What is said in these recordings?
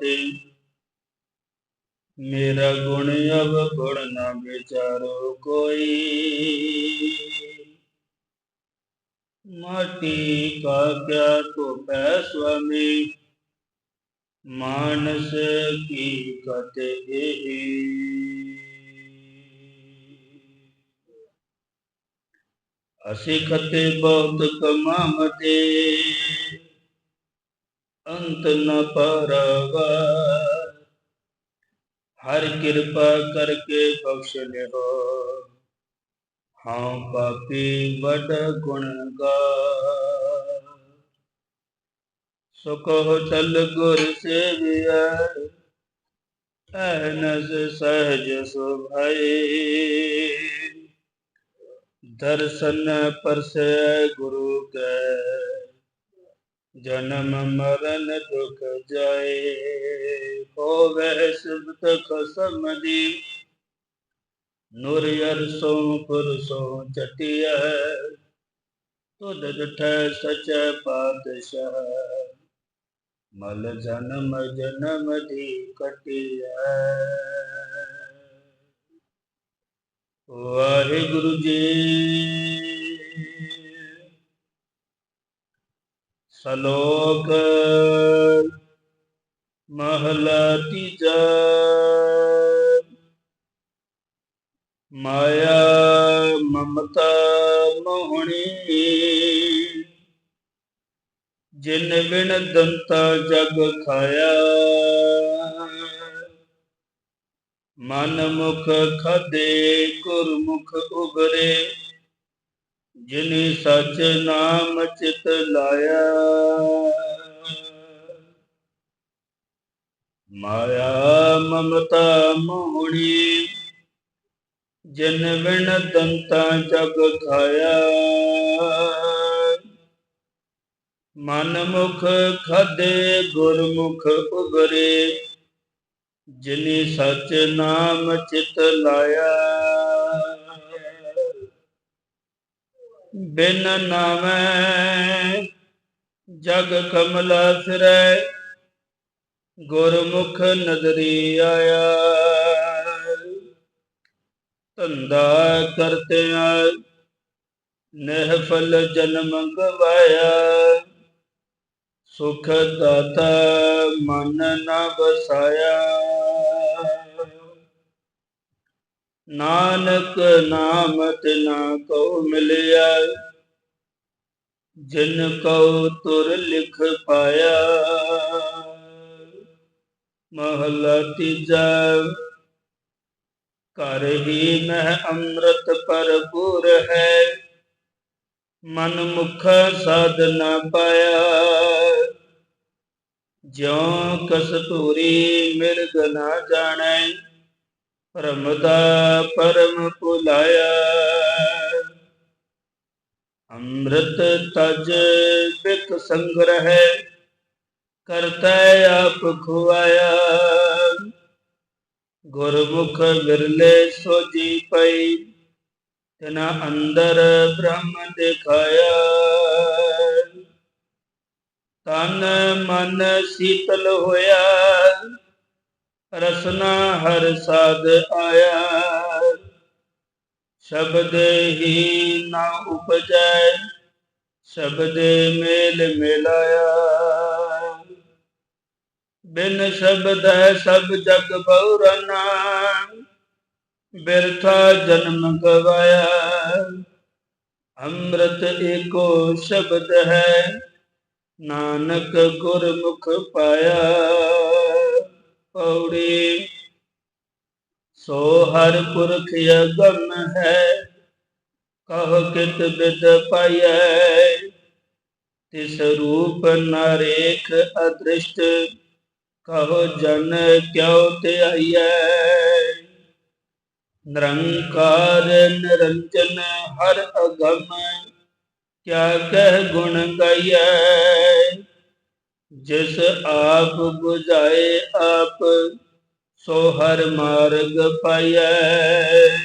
ਕੇ ਦਾਤੇ ਮੇਰਾ ਗੁਣ ਅਬ ਗੁਣ ਨਾ ਵਿਚਾਰੋ ਕੋਈ ਮਾਟੀ ਕਾ ਕਿਆ ਤੋ ਪੈ ਸੁਆਮੀ ਮਾਨਸ ਕੀ ਕਤੇ ਅਸੀਂ ਖਤੇ ਬਹੁਤ ਕਮਾਮਤੇ ਅੰਤ ਨ ਪਰਵਾ। ਹਰ ਕਿਰਪਾ ਕਰਕੇ ਬਖਸ਼ ਲਿਓ। ਹਾਂ ਪਾਪੀ, ਵੱਡ ਗੁਣਗਾਰ ਸੁਖੋ ਚਲ ਗੁਰ ਸੇਵਿਆ। ਅਹਨਸ ਸਹਜ ਸੁਭਾਈ। ਦਰਸ਼ਨ ਪਰਸੈ ਗੁਰੂ ਕੈ। जन्म मरण दुख जाए हो वह शुभ तख समदी नुरियर सो पुरुषो चटिय तो दठ सच पादशाह मल जन्म जन्म दी कटिया। वाहे गुरु जी। ਸਲੋਕ ਮਹਲਾ ਤੀਜਾ। ਮਾਇਆ ਮਮਤਾ ਮੋਹਣੀ, ਜਿਨ ਬਿਨ ਦੰਤਾ ਜਗ ਖਾਇਆ। ਮਨ ਮੁਖ ਖਦੇ, ਗੁਰਮੁਖ ਉਗਰੇ ਜਿਨੇ ਸਚ ਨਾਮ ਚਿਤ ਲਾਇਆ। ਮਾਇਆ ਮਮਤਾ ਮੋਹਣੀ ਜਿਨ ਬਿਨ ਦੰਤਾ ਜਗ ਖਾਇਆ। ਮਨ ਮੁਖ ਖਦੇ, ਗੁਰਮੁਖ ਉਗਰੇ ਜਿਨੇ ਸਚ ਨਾਮ ਚਿਤ ਲਾਇਆ। ਬਿਨ ਨਾਮੈ, ਜਗ ਕਮਲਾ ਫਿਰੈ ਗੁਰਮੁਖ ਨਦਰੀ ਆਇਆ। ਧੰਦਾ ਕਰਤਿਆ ਨਿਹਫਲ ਜਨਮ ਗਵਾਇਆ। ਸੁਖ ਦਾਤਾ ਮਨ ਨਾ ਬਸਾਇਆ ਨਾਨਕ ਨਾਮ ਤਿਨਾ ਕੋ ਮਿਲਿਆ, ਜਿਨ ਕੋ ਤੁਰ ਲਿਖ ਪਾਇਆ। ਮਹਲਾ ਤੀਜਾ ਕਰ ਹੀ ਮਹਿ ਅੰਮ੍ਰਿਤ ਭਰਪੂਰ ਹੈ, ਮਨ ਮੁਖ ਸਾਧਨਾ ਪਾਇਆ। ਜਿਉ ਕਸਤੂਰੀ ਮਿਰਗ ਨਾ ਜਾਣੈ ਪਰਮਦਾ ਪਰਮ ਭੁਲਾਇਆ। ਅੰਮ੍ਰਿਤ ਤਜ ਬਿਕ ਸੰਗ੍ਰਹਿ, ਕਰਤਾ ਆਪ ਖੁਆਇਆ। ਗੁਰਮੁਖ ਵਿਰਲੇ ਸੋਜੀ ਪਈ, ਤਨਾ ਅੰਦਰ ਬ੍ਰਹਮ ਦਿਖਾਇਆ। ਤਨ ਮਨ ਸੀਤਲ ਹੋਇਆ। ਰਸਨਾ ਹਰ ਸਾਧ ਆਇਆ। ਸ਼ਬਦ ਹੀ ਨਾ ਉਪਜੈ, ਸ਼ਬਦ ਮੇਲ ਮਿਲਾਇਆ। ਬਿਨ ਸ਼ਬਦ ਹੈ ਸਭ ਜਗ ਬਉਰਨਾ ਬਿਰਥਾ ਜਨਮ ਗਵਾਇਆ। ਅੰਮ੍ਰਿਤ ਏਕੋ ਸ਼ਬਦ ਹੈ, ਨਾਨਕ ਗੁਰਮੁਖ ਪਾਇਆ। ਪੌੜੀ। ਸੋ ਹਰ ਪੁਰਖ ਅਗਮ ਹੈ, ਕਹ ਕਿਤ ਬਿਦ ਪਾਈਐ। ਤਿਸ ਰੂਪ ਨਰੇਖ ਅਦ੍ਰਿਸ਼ਟ, ਕਹੋ ਜਨ ਕਿਉ ਤੇ ਆਈਐ ਨਿਰੰਕਾਰ ਨਿਰੰਜਨ ਹਰ ਅਗਮ, ਕਿਆ ਕਹਿ ਗੁਣ ਗਾਈਐ। ਜਿਸ ਆਪ 부ਝਾਏ ਆਪ, ਸੋ ਹਰ ਮਾਰਗ ਪਾਈਐ।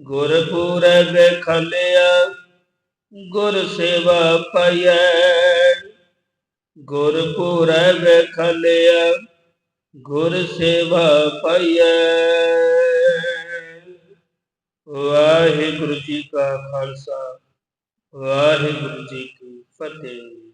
ਗੁਰ ਪੂਰਬ ਖਲਿਆ, ਗੁਰ ਸੇਵਾ ਪਾਈਐ। ਗੁਰ ਪੂਰਬ ਖਲਿਆ, ਗੁਰ ਸੇਵਾ ਪਾਈਐ। ਵਾਹਿਗੁਰੂ ਜੀ ਕਾ ਖਾਲਸਾ, ਵਾਹਿਗੁਰੂ ਜੀ ਕੀ ਫਤਿਹ।